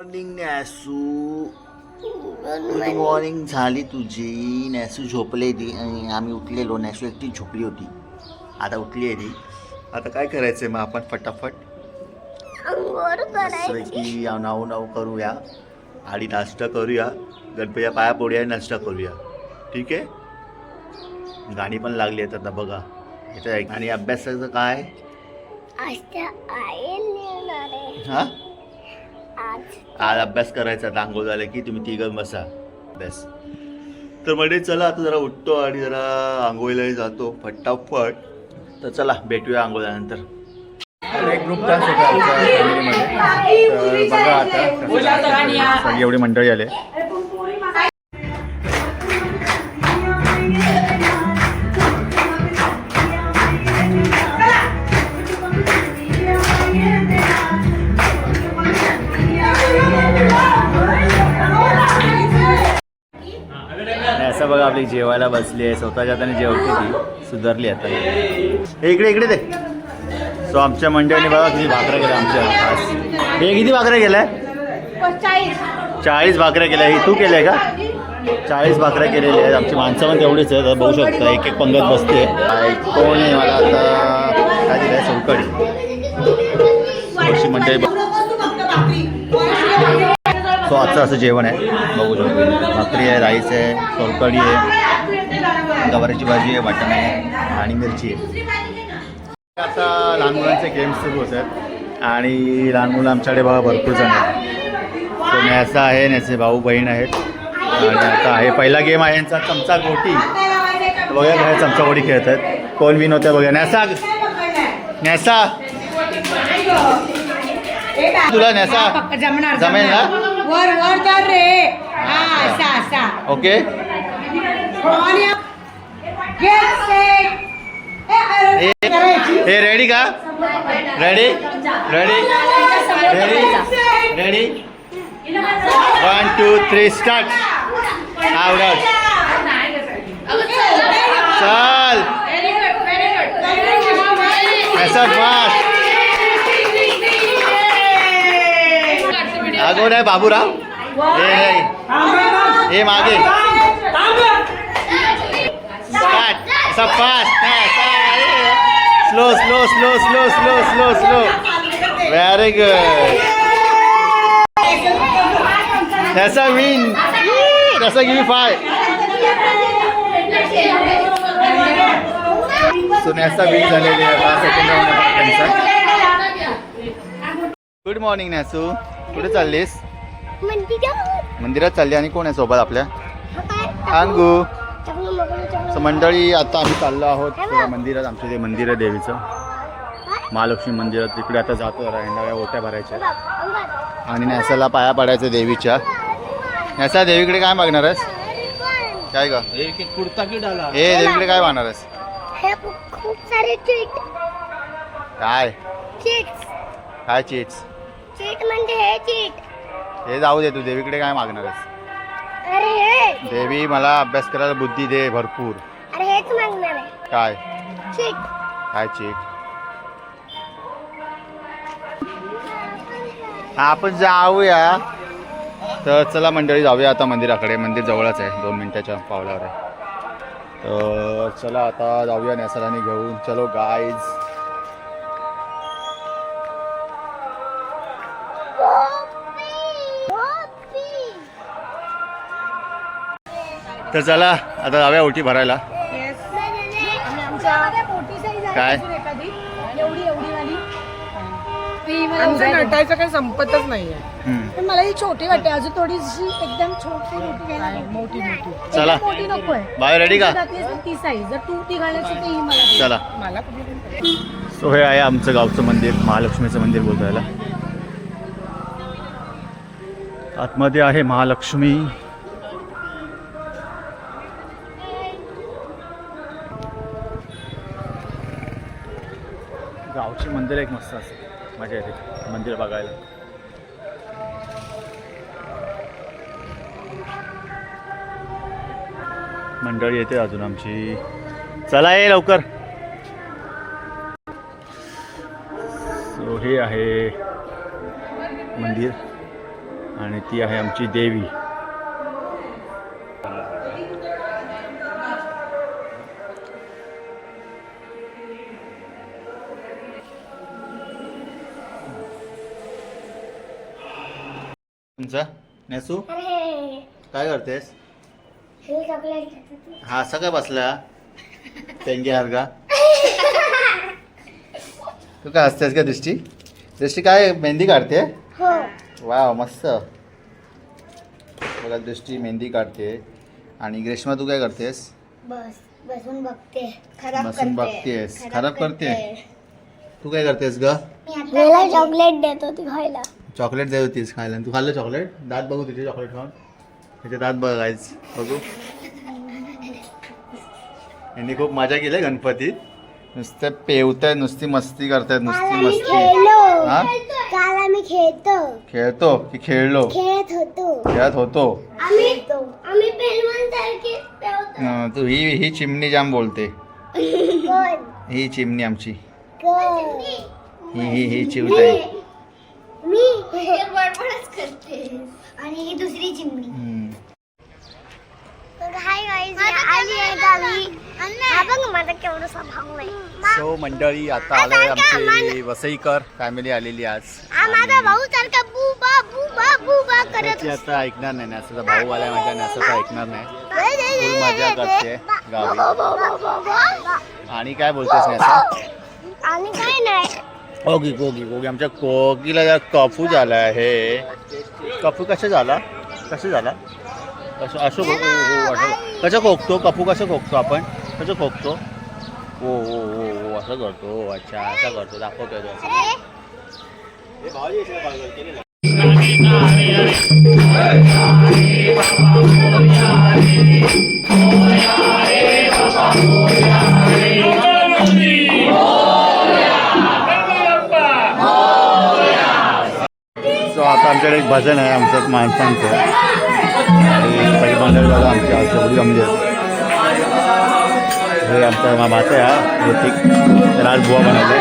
Morning नॅसू good morning झाली तुझी. नॅसू झोपले ती आणि आम्ही उठलेलो. नॅसू एकटी झोपली होती. आता उठली आहे ती. आता काय करायचं आहे मग आपण फटाफट? की नाव नाव करूया. आणि नाश्ता करूया गणपतीच्या पाया पोळ्या नाश्ता करूया. ठीक आहे? गाणी पण लागली आहेत आता बघा. याचं ऐक आणि अभ्यासाचं काय? हां? आज. अभ्यास करायचा दांगो झाला की तुम्ही तिघं बसा. अभ्यास तर म्हणजे चला आता जरा उठतो आणि जरा आंघोळीलाही जातो फटाफट. तर चला भेटूया एक ग्रुप डान्स होता आमच्या फॅमिलीमध्ये बघा आता. सगळी एवढी मंडळी आले. असं बघा आपली जेवायला बसली आहे. स्वतःच्या हाताने जेवते ती. सुधारली आता. इकडे इकडे दे. सो आमच्या मंडळीने बघा किती भाकऱ्या गेल्या आमच्या. खास हे किती भाकऱ्या गेल्या चाळीस भाकऱ्या केल्या. हे तू केल्या का? चाळीस भाकऱ्या केलेल्या आहेत. आमची माणसं पण तेवढीच आहेत. बघू शकता एक एक पंगत बसते कोण आहे मला आता? काय दिलं आहे चौकडी अशी मंडळी बघ- सो आजचं असं जेवण आहे. बघू शकतो. भाकरी आहे राईस आहे सोलकडी आहे गवारीची भाजी आहे वाटण आहे आणि मिरची आहे. आता लहान मुलांचे गेम्स सुरू होत आहेत. आणि लहान मुलं आमच्याकडे बघा भरपूर जण आहेत. तो न्यासा आहे न्याचे भाऊ बहीण आहेत. आणि आता आहे पहिला गेम आहे यांचा चमचा गोटी. बघा काय चमचा गोटी खेळत आहेत. कोण विन होतं बघा न्यासा न्यासा. तुला न्यासा? जमेल ना? वर वर तर रे. असा असा. ओके हे करायची. हे रेडी का? Ready ready ready ready one two three start आवडत चल. ऐसा फास्ट अगो नाही बाबूराव? हे. नाही हे मागे स्टार्ट असा fast slow slow slow slow slow slow slow very good त्याचा विन त्याचा गिव्ह फाय सोन्याचा विन झालेली आहे. आता सेकंड त्यांचा. गुड मॉर्निंग नॅसू कुठे चाललीस? मंदिरात. चालली आणि कोण आहे सोबत आपल्या? अंगू. सो मंडळी आता आम्ही चाललो आहोत त्या मंदिरात आमचं ते मंदिर आहे देवीचं. महालक्ष्मी मंदिरात तिकडे आता जातो जरा नव्या ओट्या भरायच्या. आणि नॅसाला पाया पडायचं देवीच्या. नॅसा देवीकडे काय मागणार आहेस? काय ग? कुर्ता की डाला? हे देवीकडे काय मागणार आहेस? हे खूप- खूप सारे चीट काय? चीट्स काय चीट्स चीट म्हणजे हे चीट हे जाऊ दे तू देवीकडे काय मागणार आहेस? देवी मला अभ्यास करायला बुद्धी दे भरपूर. अरे हेच मागणार आहे. काय? काय चीट आपण जाऊया तर चला मंडळी जाऊया आता मंदिराकडे. मंदिर जवळच आहे दोन मिनिटाच्या पावलावर आहे. तर चला आता जाऊया नेसराने घेऊन. चलो गाईज तर चला आता जाऊया ओटी भरायला. काय? नटायचं काही संपतच नाहीये. हम्म. पण मला ही छोटी वाटते. अजून थोडीशी एकदम छोटी मोठी. मोठी मोठी. चला. मोठी नको आहे. बाय रेडी का? ती साईज जर तू ती घालायची तर ही मला दे. चला. मला कुठे. सो हे आहे आमचं गावचं मंदिर महालक्ष्मीचं मंदिर बोलतो याला आतमध्ये आहे महालक्ष्मी. अशी मंदिर एक मस्त असते. मजा येते. मंदिर बघायला. मंडळी येते अजून आमची. चला ये लवकर. हे आहे मंदिर. आणि ती आहे आमची देवी. तुमचा? नेसू? काय करतेस? हे चॉकलेट घेतो हा असा काय बसला. पेंगे का तू काय असतेस का दृष्टी? दृष्टी काय मेहंदी काढते? हो. वा मस्त. बघा दृष्टी मेहंदी काढते. आणि ग्रेष्मा तू काय करतेस? बस बसून बघते. खराब बसून बघतेस. खराब करते. तू काय करतेस ग? चॉकलेट देतो ती खायला. चॉकलेट देत होतीस खायला तू खाल्लं चॉकलेट? दात बघू तुझे चॉकलेट खाऊन. त्याचे दात बघायच बघू. यांनी खूप मजा केली गणपतीत नुसतं पेवतायत नुसती मस्ती करतायत नुसती मस्ती. खेळलो. हा? काल आम्ही खेळतो. खेळतो की खेळलो? खेळत होतो. खेळत होतो. आम्ही आम्ही पेलवान सारखे अं, तू ही ही चिमणी जाम बोलते. कोण? ही चिमणी आमची. कोण? ही ही ही चिवताई. मी बडबडच करते आणि ही दुसरी चिमणी हम्म. हाय गाईज आली आहे गावी हा भाऊ सो मंडळी आता आलोय आमची वसईकर फॅमिली आलेली आज हा माझा भाऊ सारखा बुबा बुबा बुबा करत ती आता ऐकणार नाही नासाचा भाऊ आलाय माझ्या नासाचा ऐकणार नाही फुल मजा करते गावी आणि काय बोलतेस नासा आणि काय नाही ओगी कोगी कोगी आमच्या कोगीला जरा कफू झाला आहे. कफू कसं झाला? कसं झाला? कसं असं खो- असं कसं खोकतो? कफू कसं खोकतो आपण? कसं खोकतो? ओ ओ ओ ओ असं करतो. अच्छा असं करतो. दाखवतो आता आमच्याकडे एक भजन आहे आमचं माणसांचं. आणि पहिली मंडळी बघा आमची आज एवढी हे आमचा मा- आहे हा ऋतिक राजबुवा बनवले.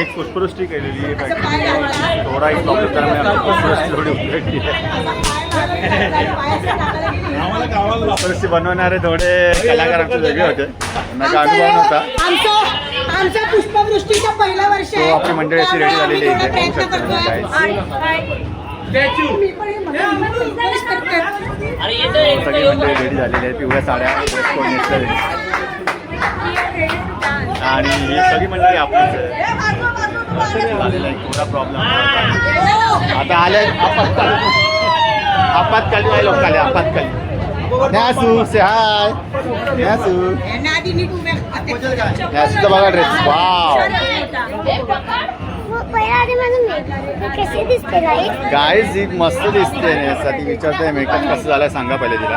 एक पुष्पवृष्टी केलेली आहे थोडा एक प्रॉब्लेम आम्ही पुष्पवृष्टी थोडी उघडली. आहे पुष्पवृष्टी बनवणारे थोडे कलाकार आमचे वेगळे होते. त्यांना काय अनुभव नव्हता. आमचं आमच्या पुष्पवृष्टीचा पहिला वर्ष तो आपली मंडळी अशी रेडी झालेली आहे. प्रयत्न करतोय. सगळी मंडळी रेडी झालेली आहे. पिवळ्या साड्या. आणि सगळी मंडळी आपलीच थोडा प्रॉब्लेम आता आपत्कालीन. आपत्कालीन आहे आपत्कालीन. मस्त दिसते नेसा ती विचारते मेकअप कसं झालाय सांगा पहिले तिला.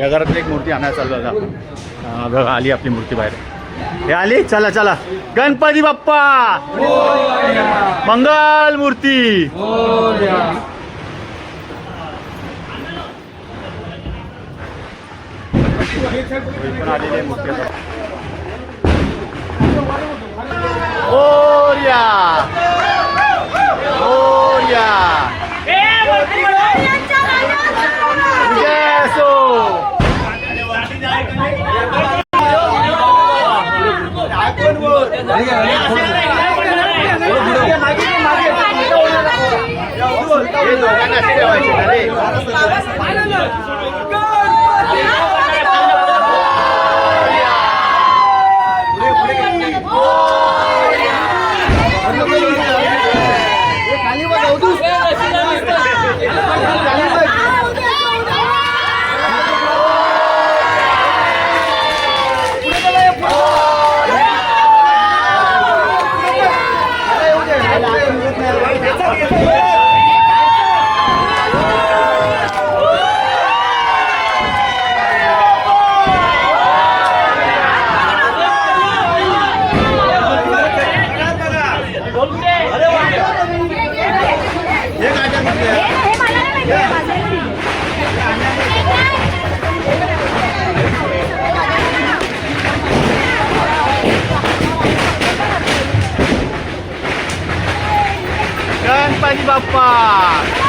या घरातली एक मूर्ती आणायला चाललो होता हा, बघा आली आपली मूर्ती बाहेर. हे आली? चला चला. गणपती बाप्पा! मंगल मूर्ती! पण आलेली मूर्ती आता. Yeso! हे दोघांना गणपती बाप्पा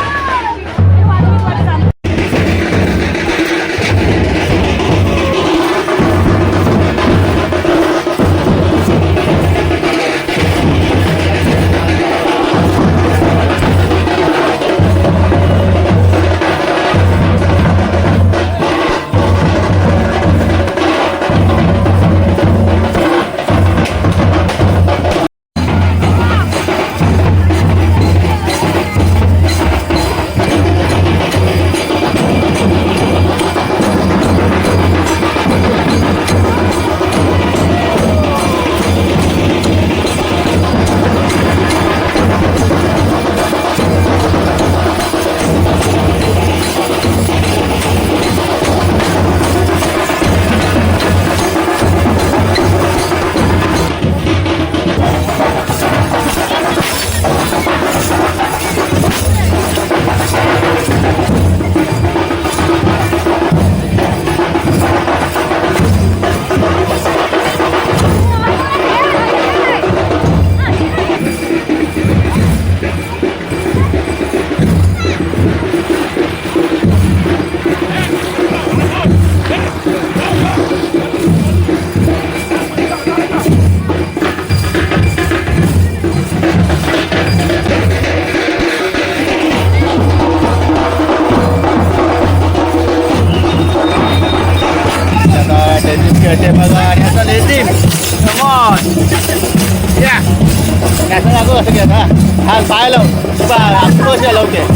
कसे बघा आणि आता लेझिम कमॉन या कसं दाखव कसं घ्या हा हा पाय लाव बा आत्ता कशा लावते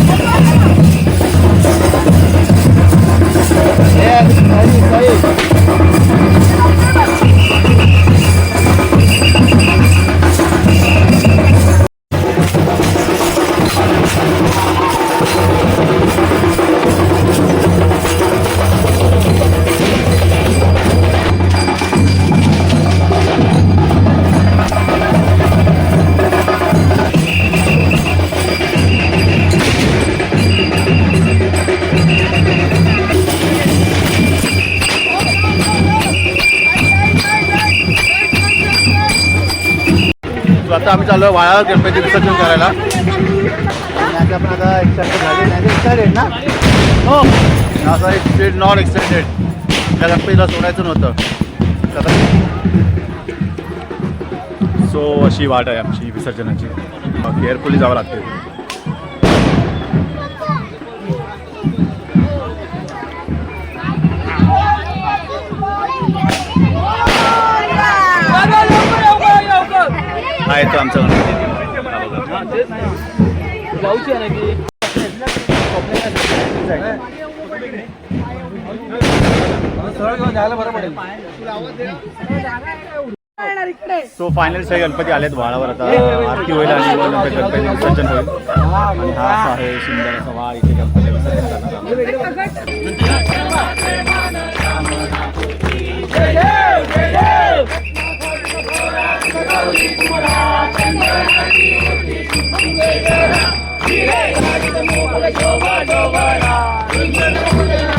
So, वाया वाळा गणपती विसर्जन करायला. आणि आता आपण आता एक्साइटेड झाले नाही एक्साइटेड ना हो सॉरी स्पीड नॉन एक्साइटेड त्या गणपतीला सोडायचं नव्हतं. सो अशी वाट आहे आमची विसर्जनाची. केअरफुली जावं लागते हा येतो आमचा सो फायनल सगळे गणपती आलेत बाळावर आता. आरती होईल आणि गणपती विसर्जन होईल. आणि हा असा आहे सुंदर असा वाळ इथे गणपती विसर्जन करणार आहोत. गणपया.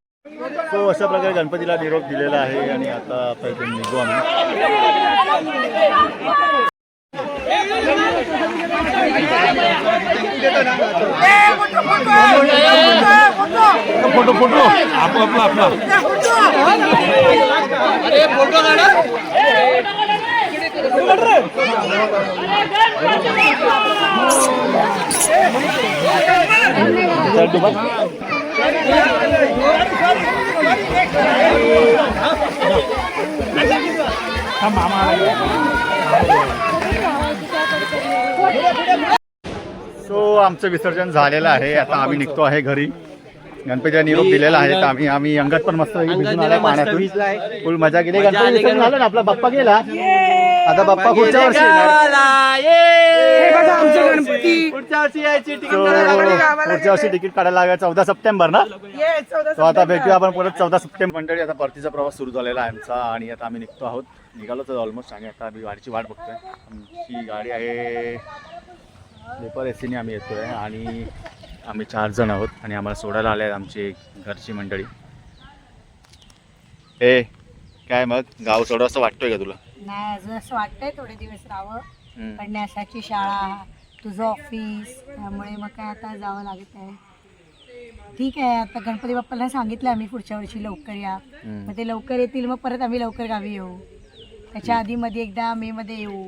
तो अशा प्रकारे गणपतीला निरोप दिलेला आहे आणि आता इथून निघू आम्ही. Photo photo. आपला आपला आपला. सो आमचं विसर्जन झालेलं आहे. आता आम्ही निघतो आहे घरी. गणपतीला निरोप दिलेला आहे. तर आम्ही आम्ही अंगात पण मस्त भिजून पाण्यातून. फुल मजा केली. गणपती झालं ना आपला बाप्पा गेला. आता बाप्पा पुढच्या वर्षी येणार. आमचे गणपती. So, पुढच्या वर्षी तिकीट काढायला लागेल चौदा सप्टेंबर ना? तो आता भेटूया आपण परत चौदा सप्टेंबर. मंडळी आता परतीचा प्रवास सुरू झालेला आहे आमचा आणि आता आम्ही निघतो आहोत. निघालो तर ऑलमोस्ट आणि आता आम्ही गाडीची वाट बघतोय. आमची गाडी आहे पेपर एस सीने आम्ही येतोय आणि आम्ही चार जण आहोत आणि आम्हाला सोडायला आले आहेत आमची घरची मंडळी. ए काय मग? गाव सोडं असं वाटतोय का तुला? नाही अजून असं वाटतंय थोडे दिवस राहावं. पण न्यासाची शाळा तुझं ऑफिस त्यामुळे मग काय आता जावं लागत आहे. ठीक आहे आता गणपती बाप्पाला सांगितलं आम्ही पुढच्या वर्षी लवकर या. मग ते लवकर येतील मग परत आम्ही लवकर गावी येऊ. त्याच्या आधी मध्ये एकदा मे मध्ये येऊ.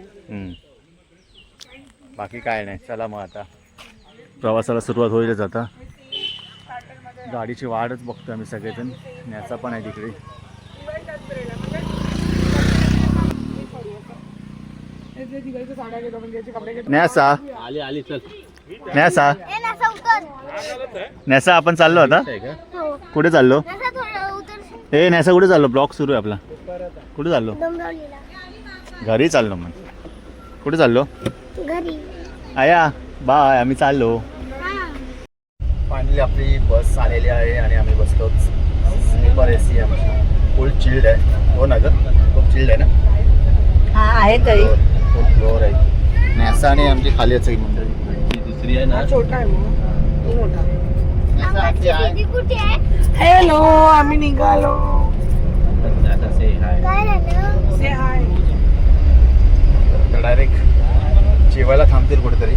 बाकी काय नाही चला मग आता. प्रवासाला सुरुवात होईलच आता. गाडीची वाटच बघतो आम्ही सगळेजण. न्याचा पण आहे तिकडे दिवाळीच्या साड्या घेतो म्हणजे याचे कपडे घेतो न्यासा. आली आली चल. न्यासा. नासा आपण चाललो आता. हो. कुठे चाललो? नासा थोडं उतर. ए न्यासा कुठे चाललो? ब्लॉक सुरू आहे आपला. कुठे चाललो? घरी चाललो मग. कुठे चाललो? घरी. आया बाय आम्ही चाललो. हा. फायनली आपली बस आलेली आहे आणि आम्ही बसलो. स्लीपर ए सी आमची. फुल चिल्ड आहे. हो ना ग? खूप चिल्ड आहे ना? हा आहे तरी. खूप फ्लोअर आहे. नॅसा आणि आमची खालीच आहे मंडळी. दुसरी आहे ना? छोटा आहे मग. मोठा. हॅलो आम्ही निघालो. आता से हाय काय झालं? से हाय तर डायरेक्ट जेवायला थांबतील कुठेतरी.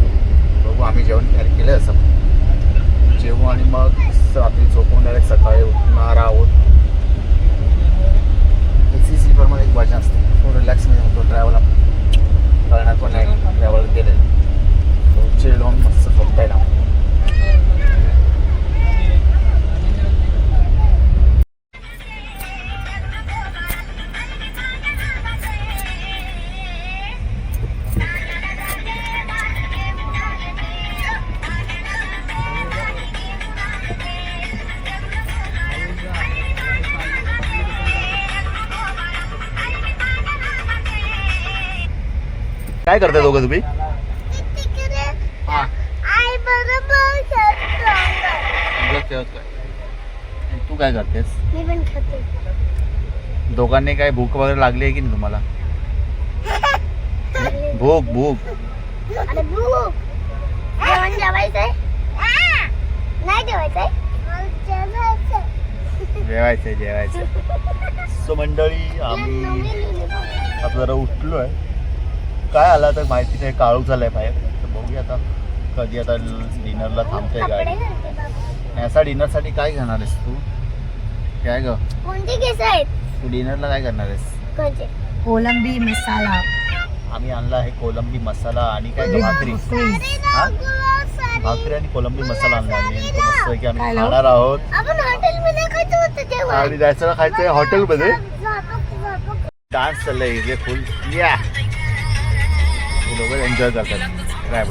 बघू आम्ही जेवण तयार केलं असं. जेवू आणि मग रात्री झोपून डायरेक्ट सकाळी उठणार आहोत. ए सी स्लीपरमध्ये एक मजा असते तो रिलॅक्समध्ये होतो ट्रॅव्हल करणार पण नाही ट्रॅव्हल गेले चिल्ड मस्त झोपता काय करताय दोघं तुम्ही? तू काय करतेस? मी पण खाते. दोघांनी काय भूक वगैरे लागली आहे की नाही तुम्हाला? भूक भूक. अरे भूक. जेवण जेवायचंय? नाही जेवायचंय? जेवायचंय जेवायचंय. सो मंडळी आम्ही आता जरा उठलो आहे काय आला तर माहिती नाही काळू झालाय बाहेर. तर बघूया आता कधी आता डिनरला थांबतोय कपडे गाडी. बाबा. याचा डिनरसाठी काय घेणार आहेस तू? काय ग? कोणते केस आहेत? तू डिनरला काय करणार आहेस? कोणते? कोलंबी मसाला. आम्ही आणला आहे कोलंबी मसाला आणि काय ग भाकरी? हा? भाकरी आणि कोलंबी मसाला आणला आम्ही. आणि तो मस्त की आम्ही? खाणार आहोत. आपण हॉटेलमध्ये खायचं होतं तेव्हा आणि जायचं खायचंय हॉटेलमध्ये. जातो, जातो. डान्स चाललंय इथे फुल या. हे लोक एन्जॉय करतात काय